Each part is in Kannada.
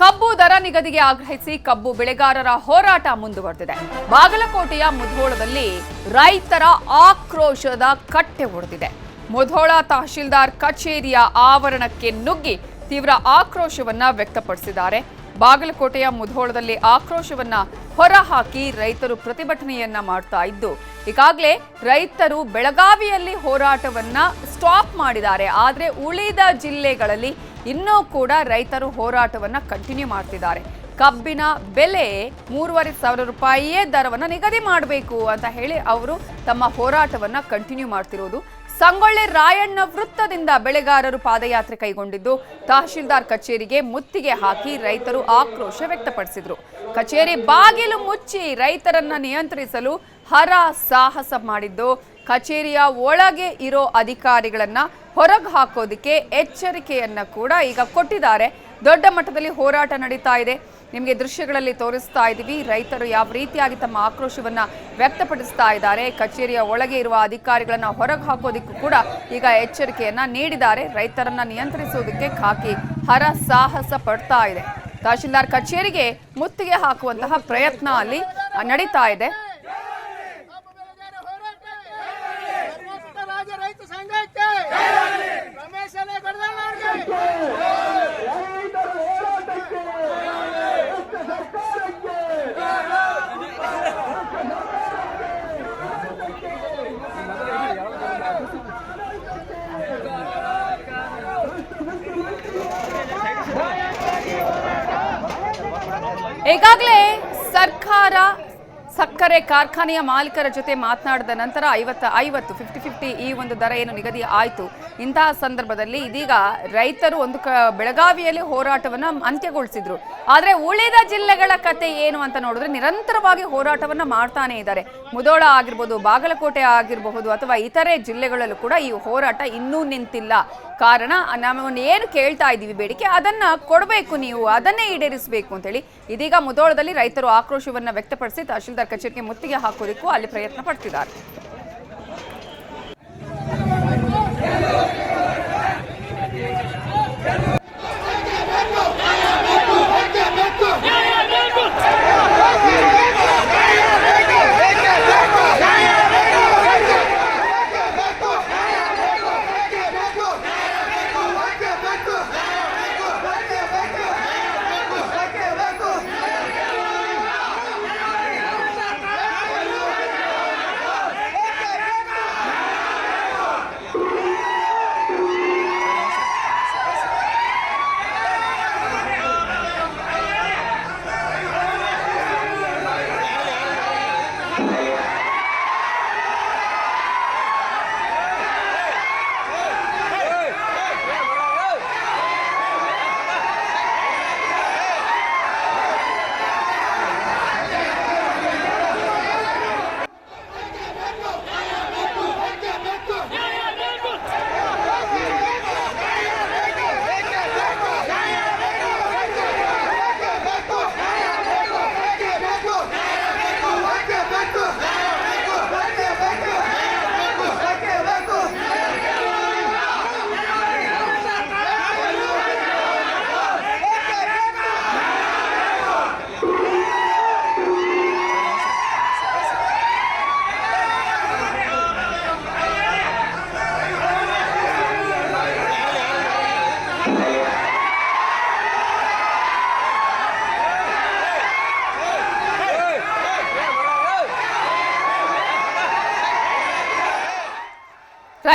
ಕಬ್ಬು ದರ ನಿಗದಿಗೆ ಆಗ್ರಹಿಸಿ ಕಬ್ಬು ಬೆಳೆಗಾರರ ಹೋರಾಟ ಮುಂದುವರೆದಿದೆ. ಬಾಗಲಕೋಟೆಯ ಮುಧೋಳದಲ್ಲಿ ರೈತರ ಆಕ್ರೋಶದ ಕಟ್ಟೆ ಒಡೆದಿದೆ. ಮುಧೋಳ ತಹಶೀಲ್ದಾರ್ ಕಚೇರಿಯ ಆವರಣಕ್ಕೆ ನುಗ್ಗಿ ತೀವ್ರ ಆಕ್ರೋಶವನ್ನ ವ್ಯಕ್ತಪಡಿಸಿದ್ದಾರೆ. ಬಾಗಲಕೋಟೆಯ ಮುಧೋಳದಲ್ಲಿ ಆಕ್ರೋಶವನ್ನ ಹೊರಹಾಕಿ ರೈತರು ಪ್ರತಿಭಟನೆಯನ್ನ ಮಾಡ್ತಾ ಇದ್ದು, ಈಗಾಗಲೇ ರೈತರು ಬೆಳಗಾವಿಯಲ್ಲಿ ಹೋರಾಟವನ್ನ ಸ್ಟಾಪ್ ಮಾಡಿದ್ದಾರೆ. ಆದರೆ ಉಳಿದ ಜಿಲ್ಲೆಗಳಲ್ಲಿ ಇನ್ನೂ ಕೂಡ ರೈತರು ಹೋರಾಟವನ್ನು ಕಂಟಿನ್ಯೂ ಮಾಡ್ತಿದ್ದಾರೆ. ಕಬ್ಬಿನ ಬೆಲೆ ಮೂರುವರೆ ಸಾವಿರ ರೂಪಾಯಿಯೇ ದರವನ್ನು ನಿಗದಿ ಮಾಡಬೇಕು ಅಂತ ಹೇಳಿ ಅವರು ತಮ್ಮ ಹೋರಾಟವನ್ನು ಕಂಟಿನ್ಯೂ ಮಾಡ್ತಿರೋದು. ಸಂಗೊಳ್ಳಿ ರಾಯಣ್ಣ ವೃತ್ತದಿಂದ ಬೆಳೆಗಾರರು ಪಾದಯಾತ್ರೆ ಕೈಗೊಂಡಿದ್ದು, ತಹಶೀಲ್ದಾರ್ ಕಚೇರಿಗೆ ಮುತ್ತಿಗೆ ಹಾಕಿ ರೈತರು ಆಕ್ರೋಶ ವ್ಯಕ್ತಪಡಿಸಿದರು. ಕಚೇರಿ ಬಾಗಿಲು ಮುಚ್ಚಿ ರೈತರನ್ನ ನಿಯಂತ್ರಿಸಲು ಹರ ಸಾಹಸ ಮಾಡಿದ್ದು ಕಚೇರಿಯ ಒಳಗೆ ಇರೋ ಅಧಿಕಾರಿಗಳನ್ನ ಹೊರಗೆ ಹಾಕೋದಕ್ಕೆ ಎಚ್ಚರಿಕೆಯನ್ನ ಕೂಡ ಈಗ ಕೊಟ್ಟಿದ್ದಾರೆ. ದೊಡ್ಡ ಮಟ್ಟದಲ್ಲಿ ಹೋರಾಟ ನಡೀತಾ ಇದೆ. ನಿಮಗೆ ದೃಶ್ಯಗಳಲ್ಲಿ ತೋರಿಸ್ತಾ ಇದ್ದೀವಿ. ರೈತರು ಯಾವ ರೀತಿಯಾಗಿ ತಮ್ಮ ಆಕ್ರೋಶವನ್ನು ವ್ಯಕ್ತಪಡಿಸ್ತಾ ಇದ್ದಾರೆ. ಕಚೇರಿಯ ಒಳಗೆ ಇರುವ ಅಧಿಕಾರಿಗಳನ್ನು ಹೊರಗೆ ಹಾಕೋದಕ್ಕೂ ಕೂಡ ಈಗ ಎಚ್ಚರಿಕೆಯನ್ನ ನೀಡಿದ್ದಾರೆ. ರೈತರನ್ನ ನಿಯಂತ್ರಿಸುವುದಕ್ಕೆ ಖಾಕಿ ಹರ ಸಾಹಸ ಪಡ್ತಾ ಇದೆ. ತಹಶೀಲ್ದಾರ್ ಕಚೇರಿಗೆ ಮುತ್ತಿಗೆ ಹಾಕುವಂತಹ ಪ್ರಯತ್ನ ಅಲ್ಲಿ ನಡೀತಾ ಇದೆ. ಈಗಾಗಲೇ ಸರ್ಕಾರ ಸಕ್ಕರೆ ಕಾರ್ಖಾನೆಯ ಮಾಲೀಕರ ಜೊತೆ ಮಾತನಾಡಿದ ನಂತರ ಐವತ್ತು ಐವತ್ತು ಫಿಫ್ಟಿ ಫಿಫ್ಟಿ ಈ ಒಂದು ದರ ಏನು ನಿಗದಿ ಆಯಿತು. ಇಂತಹ ಸಂದರ್ಭದಲ್ಲಿ ಇದೀಗ ರೈತರು ಒಂದು ಕ ಬೆಳಗಾವಿಯಲ್ಲಿ ಹೋರಾಟವನ್ನು ಅಂತ್ಯಗೊಳಿಸಿದ್ರು. ಆದರೆ ಉಳಿದ ಜಿಲ್ಲೆಗಳ ಕತೆ ಏನು ಅಂತ ನೋಡಿದ್ರೆ ನಿರಂತರವಾಗಿ ಹೋರಾಟವನ್ನು ಮಾಡ್ತಾನೇ ಇದ್ದಾರೆ. ಮುದೋಳ ಆಗಿರ್ಬೋದು, ಬಾಗಲಕೋಟೆ ಆಗಿರಬಹುದು ಅಥವಾ ಇತರೆ ಜಿಲ್ಲೆಗಳಲ್ಲೂ ಕೂಡ ಈ ಹೋರಾಟ ಇನ್ನೂ ನಿಂತಿಲ್ಲ. ಕಾರಣ. ನಾವು ಏನು ಕೇಳ್ತಾ ಇದ್ದೀವಿ ಬೇಡಿಕೆ, ಅದನ್ನ ಕೊಡಬೇಕು ನೀವು, ಅದನ್ನೇ ಈಡೇರಿಸಬೇಕು ಅಂತೇಳಿ. ಇದೀಗ ಮುದೋಳದಲ್ಲಿ ರೈತರು ಆಕ್ರೋಶವನ್ನ ವ್ಯಕ್ತಪಡಿಸಿ ತಹಶೀಲ್ದಾರ್ ಕಚೇರಿಗೆ ಮುತ್ತಿಗೆ ಹಾಕೋದಕ್ಕೂ ಅಲ್ಲಿ ಪ್ರಯತ್ನ ಪಡ್ತಿದ್ದಾರೆ.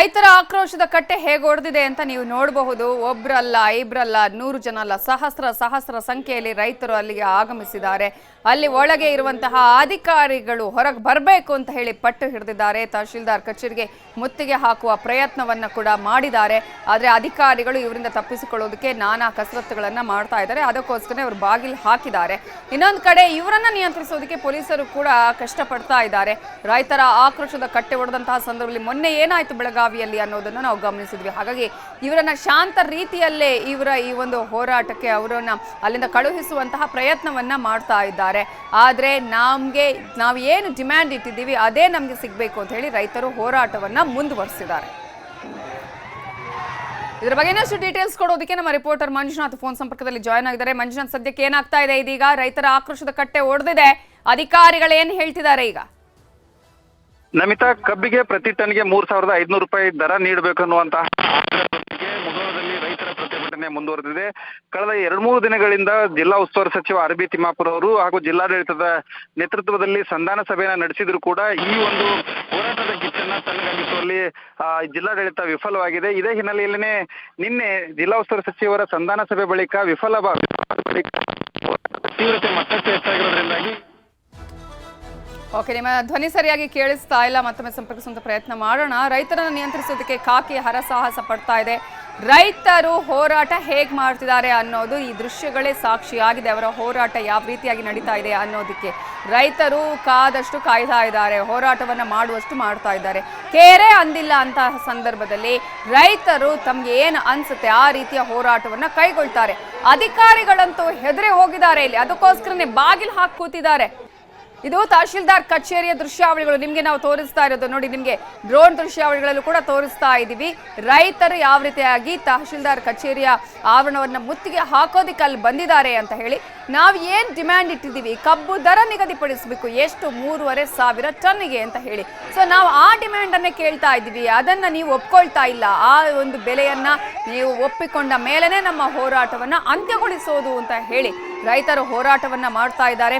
ರೈತರ ಆಕ್ರೋಶದ ಕಟ್ಟೆ ಹೇಗೆ ಹೊಡೆದಿದೆ ಅಂತ ನೀವು ನೋಡಬಹುದು. ಒಬ್ರಲ್ಲ ಇಬ್ರಲ್ಲ ನೂರು ಜನ ಅಲ್ಲ, ಸಹಸ್ರ ಸಹಸ್ರ ಸಂಖ್ಯೆಯಲ್ಲಿ ರೈತರು ಅಲ್ಲಿಗೆ ಆಗಮಿಸಿದ್ದಾರೆ. ಅಲ್ಲಿ ಒಳಗೆ ಇರುವಂತಹ ಅಧಿಕಾರಿಗಳು ಹೊರಗೆ ಬರಬೇಕು ಅಂತ ಹೇಳಿ ಪಟ್ಟು ಹಿಡಿದಿದ್ದಾರೆ. ತಹಶೀಲ್ದಾರ್ ಕಚೇರಿಗೆ ಮುತ್ತಿಗೆ ಹಾಕುವ ಪ್ರಯತ್ನವನ್ನು ಕೂಡ ಮಾಡಿದ್ದಾರೆ. ಆದರೆ ಅಧಿಕಾರಿಗಳು ಇವರಿಂದ ತಪ್ಪಿಸಿಕೊಳ್ಳೋದಕ್ಕೆ ನಾನಾ ಕಸರತ್ತುಗಳನ್ನು ಮಾಡ್ತಾ ಇದ್ದಾರೆ. ಅದಕ್ಕೋಸ್ಕರ ಅವರು ಬಾಗಿಲು ಹಾಕಿದ್ದಾರೆ. ಇನ್ನೊಂದು ಕಡೆ ಇವರನ್ನ ನಿಯಂತ್ರಿಸೋದಕ್ಕೆ ಪೊಲೀಸರು ಕೂಡ ಕಷ್ಟಪಡ್ತಾ ಇದ್ದಾರೆ. ರೈತರ ಆಕ್ರೋಶದ ಕಟ್ಟೆ ಒಡೆದಂತಹ ಸಂದರ್ಭದಲ್ಲಿ ಮೊನ್ನೆ ಏನಾಯ್ತು ಬೆಳಗಾವಿಯಲ್ಲಿ ಅನ್ನೋದನ್ನ ನಾವು ಗಮನಿಸಿದ್ವಿ. ಹಾಗಾಗಿ ಇವರನ್ನ ಶಾಂತ ರೀತಿಯಲ್ಲೇ ಇವರ ಈ ಒಂದು ಹೋರಾಟಕ್ಕೆ ಅವರನ್ನ ಅಲ್ಲಿಂದ ಕಳುಹಿಸುವಂತಹ ಪ್ರಯತ್ನವನ್ನ ಮಾಡ್ತಾ ಇದ್ದಾರೆ. ಆದ್ರೆ ನಮ್ಗೆ, ನಾವು ಏನು ಡಿಮ್ಯಾಂಡ್ ಇಟ್ಟಿದ್ದೀವಿ, ಅದೇ ನಮ್ಗೆ ಸಿಗ್ಬೇಕು ಅಂತ ಹೇಳಿ ರೈತರು ಹೋರಾಟವನ್ನ ಮುಂದುವರಿಸಿದ್ದಾರೆ. ಇದರ ಬಗ್ಗೆ ಇನ್ನಷ್ಟು ಡೀಟೇಲ್ಸ್ ಕೊಡೋದಕ್ಕೆ ನಮ್ಮ ರಿಪೋರ್ಟರ್ ಮಂಜುನಾಥ್ ಫೋನ್ ಸಂಪರ್ಕದಲ್ಲಿ ಜಾಯ್ನ್ ಆಗಿದ್ದಾರೆ. ಮಂಜುನಾಥ್, ಸದ್ಯಕ್ಕೆ ಏನಾಗ್ತಾ ಇದೆ ಇದೀಗ? ರೈತರ ಆಕ್ರೋಶದ ಕಟ್ಟೆ ಒಡೆದಿದೆ. ಅಧಿಕಾರಿಗಳು ಏನು ಹೇಳ್ತಿದ್ದಾರೆ ಈಗ? ನಮಿತಾ, ಕಬ್ಬಿಗೆ ಪ್ರತಿ ಟನ್ಗೆ ಮೂರ್ ಸಾವಿರದ ಐದುನೂರು ರೂಪಾಯಿ ದರ ನೀಡಬೇಕು ಅನ್ನುವಂತಹ ರೈತರ ಪ್ರತಿಭಟನೆ ಮುಂದುವರೆದಿದೆ. ಕಳೆದ ಎರಡ್ ಮೂರು ದಿನಗಳಿಂದ ಜಿಲ್ಲಾ ಉಸ್ತುವಾರಿ ಸಚಿವ ಆರ್ ಬಿ ತಿಮ್ಮಾಪುರ ಅವರು ಹಾಗೂ ಜಿಲ್ಲಾಡಳಿತದ ನೇತೃತ್ವದಲ್ಲಿ ಸಂಧಾನ ಸಭೆಯನ್ನ ನಡೆಸಿದ್ರು ಕೂಡ ಈ ಒಂದು ಹೋರಾಟದ ಕಿಚ್ಚನ್ನ ತಣ್ಣಗಾಗಿಸುವಲ್ಲಿ ಜಿಲ್ಲಾಡಳಿತ ವಿಫಲವಾಗಿದೆ. ಇದೇ ಹಿನ್ನೆಲೆಯಲ್ಲಿನೇ ನಿನ್ನೆ ಜಿಲ್ಲಾ ಉಸ್ತುವಾರಿ ಸಚಿವರ ಸಂಧಾನ ಸಭೆ ಬಳಿಕ ವಿಫಲ ಬಳಿಕ ಓಕೆ ನಿಮ್ಮ ಧ್ವನಿ ಸರಿಯಾಗಿ ಕೇಳಿಸ್ತಾ ಇಲ್ಲ, ಮತ್ತೊಮ್ಮೆ ಸಂಪರ್ಕಿಸುವಂತ ಪ್ರಯತ್ನ ಮಾಡೋಣ. ರೈತರನ್ನು ನಿಯಂತ್ರಿಸೋದಕ್ಕೆ ಕಾಕಿ ಹರಸಾಹಸ ಪಡ್ತಾ ಇದೆ. ರೈತರು ಹೋರಾಟ ಹೇಗ್ ಮಾಡ್ತಿದ್ದಾರೆ ಅನ್ನೋದು ಈ ದೃಶ್ಯಗಳೇ ಸಾಕ್ಷಿಯಾಗಿದೆ. ಅವರ ಹೋರಾಟ ಯಾವ ರೀತಿಯಾಗಿ ನಡೀತಾ ಇದೆ ಅನ್ನೋದಕ್ಕೆ ರೈತರು ಕಾದಷ್ಟು ಕಾಯ್ತಾ ಇದ್ದಾರೆ, ಹೋರಾಟವನ್ನ ಮಾಡುವಷ್ಟು ಮಾಡ್ತಾ ಇದ್ದಾರೆ. ಕೇರೆ ಅಂದಿಲ್ಲ ಅಂತಹ ಸಂದರ್ಭದಲ್ಲಿ ರೈತರು ತಮಗೆ ಏನು ಅನ್ಸುತ್ತೆ ಆ ರೀತಿಯ ಹೋರಾಟವನ್ನ ಕೈಗೊಳ್ತಾರೆ. ಅಧಿಕಾರಿಗಳಂತೂ ಹೆದರಿ ಹೋಗಿದ್ದಾರೆ ಇಲ್ಲಿ. ಅದಕ್ಕೋಸ್ಕರನೇ ಬಾಗಿಲು ಹಾಕಿ ಕೂತಿದ್ದಾರೆ. ಇದು ತಹಶೀಲ್ದಾರ್ ಕಚೇರಿಯ ದೃಶ್ಯಾವಳಿಗಳು. ನಿಮಗೆ ನಾವು ತೋರಿಸ್ತಾ ಇರೋದು ನೋಡಿ, ನಿಮಗೆ ಡ್ರೋನ್ ದೃಶ್ಯಾವಳಿಗಳಲ್ಲೂ ಕೂಡ ತೋರಿಸ್ತಾ ಇದ್ದೀವಿ. ರೈತರು ಯಾವ ರೀತಿಯಾಗಿ ತಹಶೀಲ್ದಾರ್ ಕಚೇರಿಯ ಆವರಣವನ್ನ ಮುತ್ತಿಗೆ ಹಾಕೋದಿಕ್ಕೆ ಅಲ್ಲಿ ಬಂದಿದ್ದಾರೆ ಅಂತ ಹೇಳಿ ನಾವು ಏನು ಡಿಮ್ಯಾಂಡ್ ಇಟ್ಟಿದ್ದೀವಿ? ಕಬ್ಬು ದರ ನಿಗದಿಪಡಿಸಬೇಕು, ಎಷ್ಟು? ಮೂರುವರೆ ಸಾವಿರ ಟನ್ನಿಗೆ ಅಂತ ಹೇಳಿ. ಸೊ ನಾವು ಆ ಡಿಮ್ಯಾಂಡ್ ಅನ್ನೇ ಕೇಳ್ತಾ ಇದ್ದೀವಿ. ಅದನ್ನ ನೀವು ಒಪ್ಕೊಳ್ತಾ ಇಲ್ಲ. ಆ ಒಂದು ಬೆಲೆಯನ್ನ ನೀವು ಒಪ್ಪಿಕೊಂಡ ಮೇಲೆನೆ ನಮ್ಮ ಹೋರಾಟವನ್ನ ಅಂತ್ಯಗೊಳಿಸೋದು ಅಂತ ಹೇಳಿ ರೈತರು ಹೋರಾಟವನ್ನ ಮಾಡ್ತಾ ಇದ್ದಾರೆ.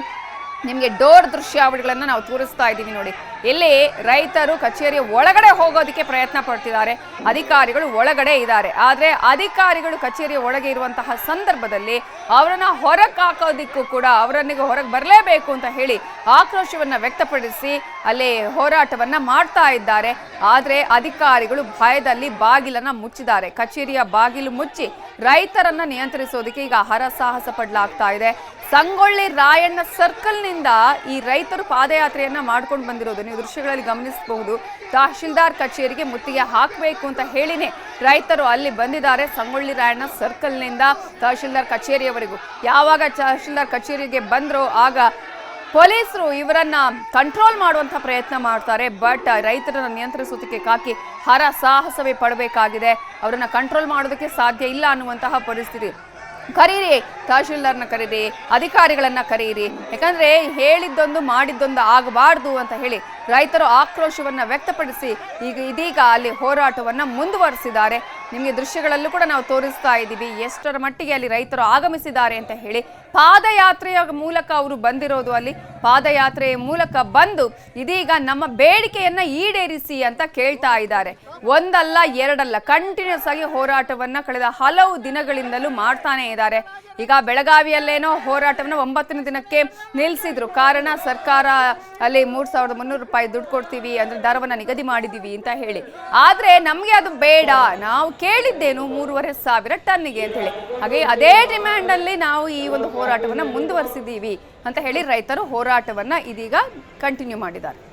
ನಿಮಗೆ ಡೋರ್ ದೃಶ್ಯಾವಳಿಗಳನ್ನು ನಾವು ತೋರಿಸ್ತಾ ಇದ್ದೀವಿ ನೋಡಿ. ಇಲ್ಲಿ ರೈತರು ಕಚೇರಿಯ ಒಳಗಡೆ ಹೋಗೋದಕ್ಕೆ ಪ್ರಯತ್ನ ಪಡ್ತಿದ್ದಾರೆ. ಅಧಿಕಾರಿಗಳು ಒಳಗಡೆ ಇದ್ದಾರೆ. ಆದರೆ ಅಧಿಕಾರಿಗಳು ಕಚೇರಿಯ ಒಳಗೆ ಇರುವಂತಹ ಸಂದರ್ಭದಲ್ಲಿ ಅವರನ್ನು ಹೊರಗೆ ಹಾಕೋದಿಕ್ಕೂ ಕೂಡ ಅವರನ್ನಿಗೆ ಹೊರಗೆ ಬರಲೇಬೇಕು ಅಂತ ಹೇಳಿ ಆಕ್ರೋಶವನ್ನು ವ್ಯಕ್ತಪಡಿಸಿ ಅಲ್ಲಿ ಹೋರಾಟವನ್ನು ಮಾಡ್ತಾ ಇದ್ದಾರೆ. ಆದರೆ ಅಧಿಕಾರಿಗಳು ಭಯದಲ್ಲಿ ಬಾಗಿಲನ್ನು ಮುಚ್ಚಿದ್ದಾರೆ. ಕಚೇರಿಯ ಬಾಗಿಲು ಮುಚ್ಚಿ ರೈತರನ್ನು ನಿಯಂತ್ರಿಸೋದಕ್ಕೆ ಈಗ ಹರಸಾಹಸ ಪಡಲಾಗ್ತಾ ಇದೆ. ಸಂಗೊಳ್ಳಿ ರಾಯಣ್ಣ ಸರ್ಕಲ್ನಿಂದ ಈ ರೈತರು ಪಾದಯಾತ್ರೆಯನ್ನ ಮಾಡ್ಕೊಂಡು ಬಂದಿರೋದು. ನೀವು ದೃಶ್ಯಗಳಲ್ಲಿ ಗಮನಿಸಬಹುದು. ತಹಶೀಲ್ದಾರ್ ಕಚೇರಿಗೆ ಮುತ್ತಿಗೆ ಹಾಕಬೇಕು ಅಂತ ಹೇಳಿನೇ ರೈತರು ಅಲ್ಲಿ ಬಂದಿದ್ದಾರೆ. ಸಂಗೊಳ್ಳಿ ರಾಯಣ್ಣ ಸರ್ಕಲ್ನಿಂದ ತಹಶೀಲ್ದಾರ್ ಕಚೇರಿಯವರೆಗೂ. ಯಾವಾಗ ತಹಶೀಲ್ದಾರ್ ಕಚೇರಿಗೆ ಬಂದ್ರೋ ಆಗ ಪೊಲೀಸರು ಇವರನ್ನ ಕಂಟ್ರೋಲ್ ಮಾಡುವಂತ ಪ್ರಯತ್ನ ಮಾಡ್ತಾರೆ. ಬಟ್ ರೈತರನ್ನು ನಿಯಂತ್ರಿಸೋದಕ್ಕೆ ಕಾಕಿ ಹರ ಸಾಹಸವೇ ಪಡಬೇಕಾಗಿದೆ. ಅವರನ್ನು ಕಂಟ್ರೋಲ್ ಮಾಡೋದಕ್ಕೆ ಸಾಧ್ಯ ಇಲ್ಲ ಅನ್ನುವಂತಹ ಪರಿಸ್ಥಿತಿ. ಕರೀರಿ, ತಹಶೀಲ್ದಾರ್ನ ಕರೀರಿ, ಅಧಿಕಾರಿಗಳನ್ನ ಕರೀರಿ. ಯಾಕಂದ್ರೆ ಹೇಳಿದ್ದೊಂದು ಮಾಡಿದ್ದೊಂದು ಆಗಬಾರ್ದು ಅಂತ ಹೇಳಿ ರೈತರು ಆಕ್ರೋಶವನ್ನ ವ್ಯಕ್ತಪಡಿಸಿ ಈಗ ಇದೀಗ ಅಲ್ಲಿ ಹೋರಾಟವನ್ನ ಮುಂದುವರಿಸಿದ್ದಾರೆ. ನಿಮಗೆ ದೃಶ್ಯಗಳಲ್ಲೂ ಕೂಡ ನಾವು ತೋರಿಸ್ತಾ ಇದ್ದೀವಿ. ಎಷ್ಟರ ಮಟ್ಟಿಗೆ ಅಲ್ಲಿ ರೈತರು ಆಗಮಿಸಿದ್ದಾರೆ ಅಂತ ಹೇಳಿ ಪಾದಯಾತ್ರೆಯ ಮೂಲಕ ಅವರು ಬಂದಿರೋದು ಅಲ್ಲಿ. ಪಾದಯಾತ್ರೆಯ ಮೂಲಕ ಬಂದು ಇದೀಗ ನಮ್ಮ ಬೇಡಿಕೆಯನ್ನ ಈಡೇರಿಸಿ ಅಂತ ಕೇಳ್ತಾ ಇದ್ದಾರೆ. ಒಂದಲ್ಲ ಎರಡಲ್ಲ, ಕಂಟಿನ್ಯೂಸ್ ಆಗಿ ಹೋರಾಟವನ್ನ ಕಳೆದ ಹಲವು ದಿನಗಳಿಂದಲೂ ಮಾಡ್ತಾನೆ ಇದ್ದಾರೆ. ಈಗ ಬೆಳಗಾವಿಯಲ್ಲೇನೋ ಹೋರಾಟವನ್ನ ಒಂಬತ್ತನೇ ದಿನಕ್ಕೆ ನಿಲ್ಲಿಸಿದ್ರು. ಕಾರಣ ಸರ್ಕಾರ ಅಲ್ಲಿ ಮೂರ್ ಸಾವಿರದ ಮುನ್ನೂರು ರೂಪಾಯಿ ದುಡ್ಡು ಕೊಡ್ತೀವಿ ಅಂದ್ರೆ ದರವನ್ನ ನಿಗದಿ ಮಾಡಿದೀವಿ ಅಂತ ಹೇಳಿ. ಆದ್ರೆ ನಮ್ಗೆ ಅದು ಬೇಡ. ನಾವು ಕೇಳಿದ್ದೇನು ಮೂರುವರೆ ಸಾವಿರ ಟನ್ನಿಗೆ ಅಂತ ಹೇಳಿ. ಹಾಗೆ ಅದೇ ಡಿಮ್ಯಾಂಡ್ ಅಲ್ಲಿ ನಾವು ಈ ಒಂದು ಹೋರಾಟವನ್ನ ಮುಂದುವರಿಸಿದ್ದೀವಿ ಅಂತ ಹೇಳಿ ರೈತರು ಹೋರಾಟವನ್ನ ಇದೀಗ ಕಂಟಿನ್ಯೂ ಮಾಡಿದ್ದಾರೆ.